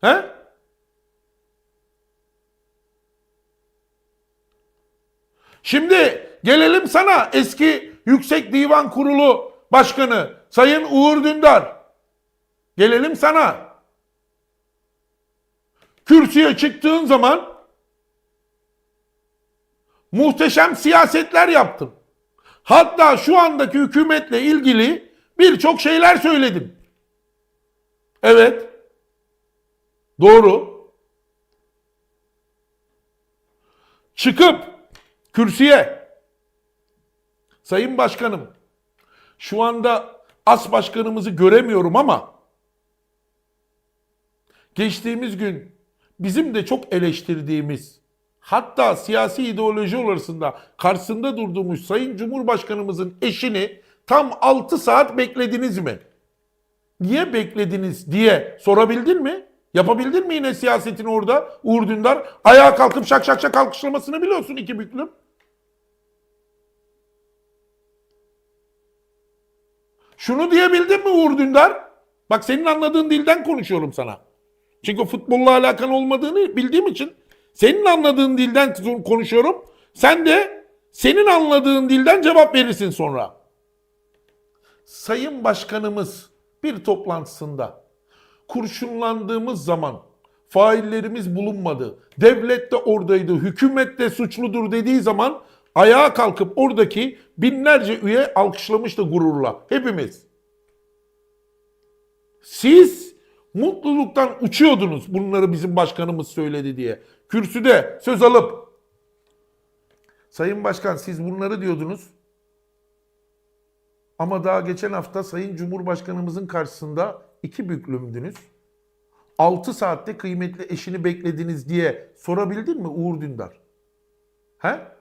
He? Şimdi gelelim sana eski Yüksek Divan Kurulu Başkanı Sayın Uğur Dündar. Gelelim sana. Kürsüye çıktığın zaman muhteşem siyasetler yaptın. Hatta şu andaki hükümetle ilgili birçok şeyler söyledin. Evet. Doğru. Çıkıp kürsüye Sayın Başkanım şu anda as başkanımızı göremiyorum ama geçtiğimiz gün bizim de çok eleştirdiğimiz hatta siyasi ideoloji arasında karşısında durduğumuz Sayın Cumhurbaşkanımızın eşini tam 6 saat beklediniz mi? Niye beklediniz diye sorabildin mi? Yapabildin mi yine siyasetini orada Uğur Dündar? Ayağa kalkıp şak şak şak alkışlamasını biliyorsun iki büklüm. Şunu diyebildin mi Uğur Dündar? Bak senin anladığın dilden konuşuyorum sana. Çünkü futbolla alakan olmadığını bildiğim için senin anladığın dilden konuşuyorum. Sen de senin anladığın dilden cevap verirsin sonra. Sayın Başkanımız bir toplantısında kurşunlandığımız zaman faillerimiz bulunmadı. Devlet de oradaydı, hükümet de suçludur dediği zaman ayağa kalkıp oradaki binlerce üye alkışlamıştı gururla. Hepimiz. Siz mutluluktan uçuyordunuz bunları bizim başkanımız söyledi diye. Kürsüde söz alıp Sayın Başkan siz bunları diyordunuz. Ama daha geçen hafta Sayın Cumhurbaşkanımızın karşısında iki büklümdünüz. 6 saatte kıymetli eşini beklediniz diye sorabildin mi Uğur Dündar? He?